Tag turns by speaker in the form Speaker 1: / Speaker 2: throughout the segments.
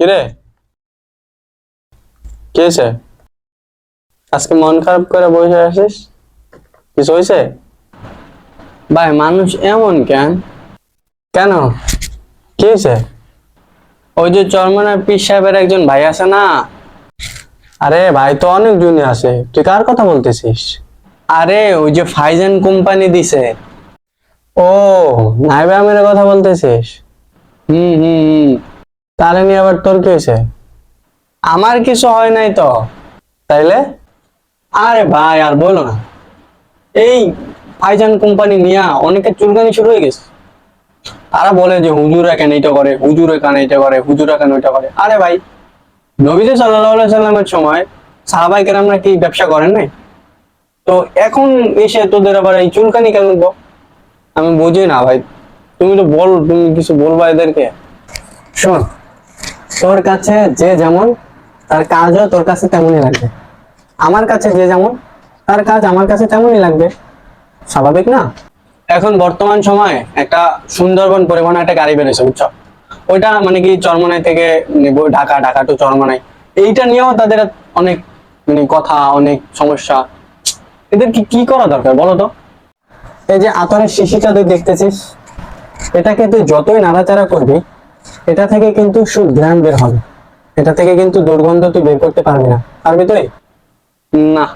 Speaker 1: কিরে? কে হয়েছে আজকে মন খারাপ করে বসে আসিস কিছু হয়েছে? ভাই মানুষ এমন কেন? কেন? কি হয়েছে ওই যে চরমনার পীর সাহেবের একজন ভাই আছে না? আরে ভাই তো অনেক জনই আছে। তুই কার কথা বলতেছিস? আরে ওই যে ফাইজেন কোম্পানি দিছে। ও নাইবে আমিরের কথা বলতেছিস? হুম হুম হুম। তাহলে নিয়ে আবার তোর কি হয়েছে? আমার কিছু হয় নাই তো। তাইলে? আরে ভাই, আর বলো না। এই ফাইজান কোম্পানি নিয়ে অনেকের চুলকানি শুরু হয়ে গেছে। তারা বলে যে হুজুরা কেন এটা করে, হুজুরা কেন এটা করে, হুজুরা কেন এটা করে। আরে ভাই, নবীজ সাল্লাহ সাল্লামের সময় সাহাবাই কেরামরা কি ব্যবসা করেন নাই? তো এখন এসে তোদের আবার এই চুলকানি কেন? আমি বুঝি না ভাই। তুমি তো বল, তুমি কিছু বলবা এদেরকে। শোন তোর কাছে যে যেমন তার কাজও তোর কাছে তেমনই লাগবে। আমার কাছে যে যেমন তার কাজ আমার কাছে তেমনই লাগবে। স্বাভাবিক না? এখন বর্তমান সময়ে একটা সুন্দরবন পরিবহন একটা গাড়ি বেরোছে বুঝছ? ওইটা মানে কি চরমনাই থেকে ঢাকা ঢাকা টু চরমনাই। এইটা নিয়েও তাদের অনেক মানে কথা, অনেক সমস্যা। এদের কি কি করা দরকার বলো তো? এই যে আতরের শিশিটা তুই দেখতেছিস, এটাকে তুই যতই নাড়াচাড়া করবি এটা থেকে কিন্তু সুঘ্রাণ বের হবে এটা থেকে কিন্তু দুর্গন্ধ তুই বের করতে পারবি না। পারবি তুই? না।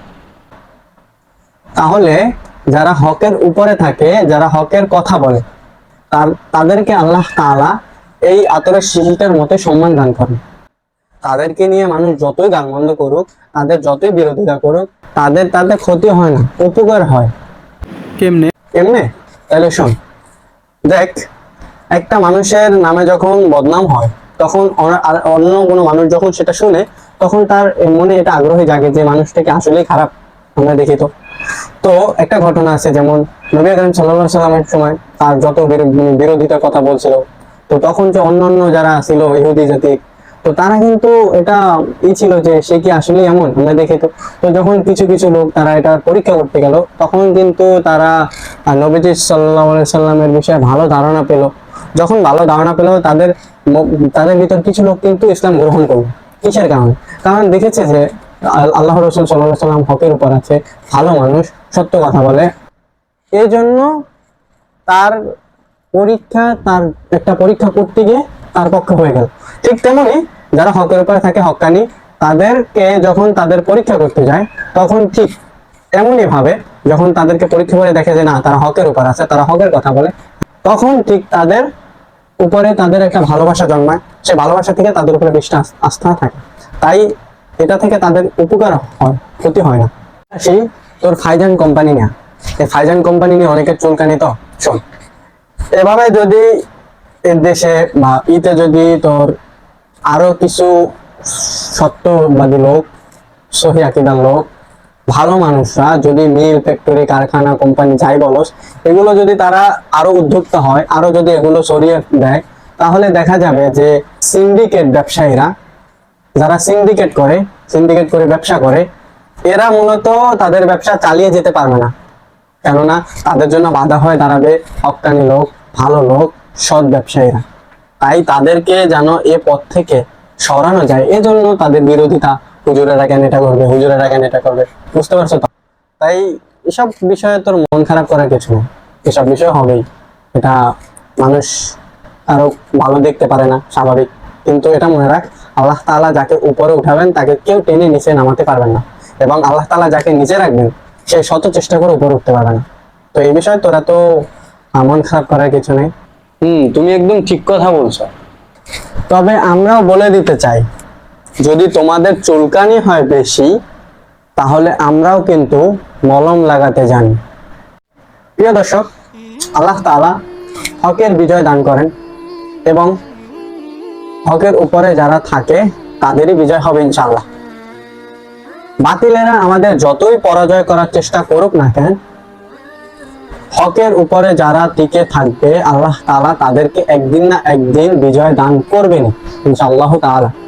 Speaker 1: তাহলে যারা হকের উপরে থাকে যারা হকের কথা বলে তার তাদেরকে আল্লাহ তাআলা এই আতরের শিশিটার মতো সম্মান দান করেন। তাদেরকে নিয়ে মানুষ যতই গালমন্দ করুক তাদের যতই বিরোধিতা করুক তাদের তাতে ক্ষতি হয় না উপকার হয়।
Speaker 2: কেমনে?
Speaker 1: কেমনে? তাহলে শোন দেখ একটা মানুষের নামে যখন বদনাম হয়, তখন অন্য কোনো মানুষ যখন সেটা শুনে, তখন তার মনে এটা আগ্রহী জাগে যে মানুষটাকে আসলেই খারাপ আমরা দেখি তো। তো একটা ঘটনা আছে, যেমন নবী আকরম সাল্লাল্লাহু সাল্লামের সময় তার যত বিরো- বিরোধিতার কথা বলছিল, তো তখন যে অন্যান্য যারা ছিল, ইহুদি জাতি, তো তারা কিন্তু এটা ই ছিল যে সে কি আসলে এমন আমরা দেখি তো। তো যখন কিছু কিছু লোক তারা এটা পরীক্ষা করতে গেল, তখন কিন্তু তারা নবীজি সাল্লাহ সাল্লামের বিষয়ে ভালো ধারণা পেল। যখন ভালো ধারণা পেল, তাদের তাদের ভিতর কিছু লোক কিন্তু ইসলাম গ্রহণ করল কিসের কারণে? কারণ দেখেছে যে আল্লাহ রসুল সাল্লাহ সাল্লাম হকের উপর আছে, ভালো মানুষ, সত্য কথা বলে। এই জন্য তার পরীক্ষা, তার একটা পরীক্ষা করতে গিয়ে তার পক্ষে হয়ে গেল। ঠিক তেমনি যারা হকের উপরে থাকে, হকানি, তাদেরকে যখন তাদের পরীক্ষা করতে যায়, তখন ঠিক এমনই ভাবে যখন তাদেরকে পরীক্ষা করে দেখে যে, না, তারা হকের উপর আছে, তারা হকের কথা বলে, তখন ঠিক তাদের উপরে তাদের একটা ভালোবাসা জন্মায় সে ভালোবাসা থেকে তাদের উপরে বিশ্বাস আস্থা থাকে। তাই এটা থেকে তাদের উপকার হয়, ক্ষতি হয় না। সেই তোর ফাইজান কোম্পানি নিয়ে এই ফাইজান কোম্পানি নিয়ে অনেকের চুলকানি তো, শোন। এভাবে যদি দেশে বা ইতে যদি তোর আরও কিছু সত্যবাদী লোক, সহি আকিদার লোক ভালো মানুষরা, যদি মিল ফ্যাক্টরি কারখানা কোম্পানি যাই বলস, এগুলো যদি তারা আরও উদ্যোক্তা হয়, আরও যদি এগুলো সরিয়ে দেয়, তাহলে দেখা যাবে যে সিন্ডিকেট ব্যবসায়ীরা, যারা সিন্ডিকেট করে সিন্ডিকেট করে ব্যবসা করে, এরা মূলত তাদের ব্যবসা চালিয়ে যেতে পারবে না। কেননা তাদের জন্য বাধা হয়ে দাঁড়াবে হকানি লোক, ভালো লোক, সৎ ব্যবসায়ীরা। তাই তাদেরকে যেন এ পথ থেকে সরানো যায়, এজন্য তাদের বিরোধিতা হুজুরেরা কেন এটা করবে হুজুরেরা কেন এটা করবে। বুঝতে পারছ তো? তাই এসব বিষয়ে তোর মন খারাপ করার কিছু নেই। এসব বিষয় হবেই। এটা মানুষ আরও ভালো দেখতে পারে না স্বাভাবিক। কিন্তু এটা মনে রাখ আল্লাহ তাআলা যাকে উপরে উঠাবেন তাকে কেউ টেনে নিচে নামাতে পারবেন না। এবং আল্লাহ তাআলা যাকে নিচে রাখবেন সে শত চেষ্টা করে উপরে উঠতে পারবে না। তো এই বিষয়ে তোরা তো মন খারাপ করার কিছু নেই। হুম তুমি একদম ঠিক কথা বলছো। তবে আমরাও বলে দিতে চাই যদি তোমাদের চুলকানি হয় বেশি, তাহলে আমরাও কিন্তু মলম লাগাতে জানি। প্রিয় দর্শক, আল্লাহ তাআলা হকের বিজয় দান করেন এবং হকের উপরে যারা থাকে, তাদেরই বিজয় হবে ইনশাআল্লাহ। বাতিলেরা আমাদের যতই পরাজয় করার চেষ্টা করুক না কেন, হকের উপরে যারা টিকে থাকবে, আল্লাহ তাআলা তাদেরকে একদিন না একদিন বিজয় দান করবেন ইনশাআল্লাহ তাআলা।